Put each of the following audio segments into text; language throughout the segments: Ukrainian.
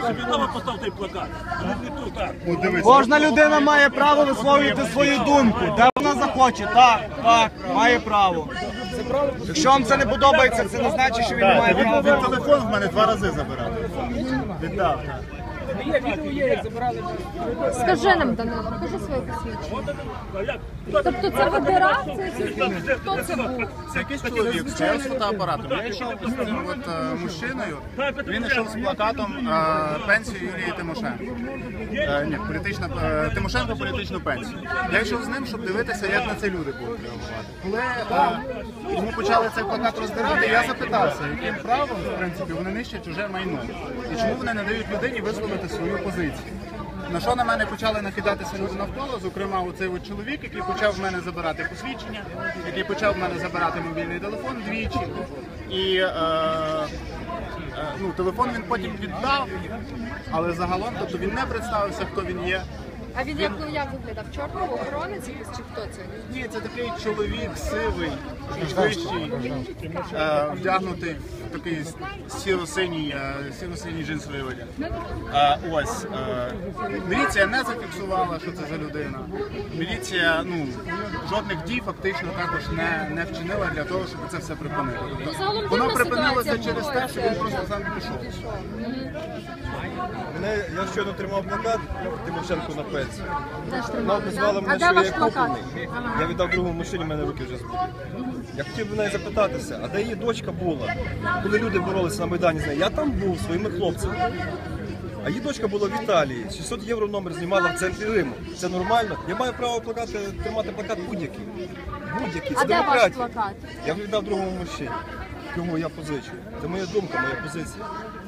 Собі дома постав той плакат. Кожна людина має право висловлювати свою думку, де вона захоче. Так, так, має право. Якщо вам це не подобається, це не значить, що він не має права. він телефон в мене два рази забирав. Віддав. Скажи нам, Данило, покажи своє посвідчення. Тобто це федерація? чи Хто це був? Це якийсь чоловік стояв з фотоапаратом. Я йшов з цим е, мужчиною. Він йшов з плакатом е, пенсію Юлії Тимошенко. Е, ні, політична е, Тимошенко політичну пенсію. Я йшов з ним, щоб дивитися, як на це люди будуть реагувати. Коли е, йому почали цей плакат роздирати, я запитався, яким правом в принципі вони нищать чуже майно і чому вони не дають людині висловити свою позицію. На що на мене почали накидатися люди навколо, зокрема, оцей от чоловік, який почав в мене забирати посвідчення, який почав в мене забирати мобільний телефон двічі. І е, е, ну, телефон він потім віддав, але загалом, тобто він не представився, хто він є. А він як, як виглядав? Чорний охоронець якийсь чи хто це? Ні, це такий чоловік сивий, вищий, е, вдягнутий в такий сіро-синій, е, сіро-синій джинсовий одяг. Е, ось е, міліція не зафіксувала, що це за людина. Міліція ну жодних дій фактично також не, не вчинила для того, щоб це все припинити. Тобто, загалом воно дивна припинилося ситуація через те, що він просто сам пішов. Мене я щойно тримав плакат Тимошенко на. Теж Вона да? мене, що я плакат? куплений. Я віддав другому мужчині, в мене руки вже збули. Я хотів би неї запитатися, а де її дочка була, коли люди боролися на Майдані з нею? Я там був своїми хлопцями. А її дочка була в Італії. 600 євро номер знімала в центрі Риму. Це нормально. Я маю право плакати, тримати плакат будь-який. Будь-який. Це А де ваш демократія. плакат? Я віддав другому мужчині. Йому я позичую. Це моя думка, моя позиція.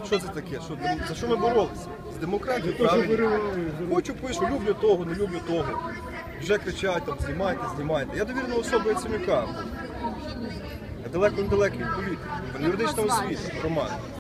Що це таке? Що, за що ми боролися? З демократією, правильно. Хочу, пишу, люблю того, не люблю того. Вже кричать, там, знімайте, знімайте. Я довірена особа Яценюка. Я далеко недалекий від політики. В юридичному звати? світі, Роман.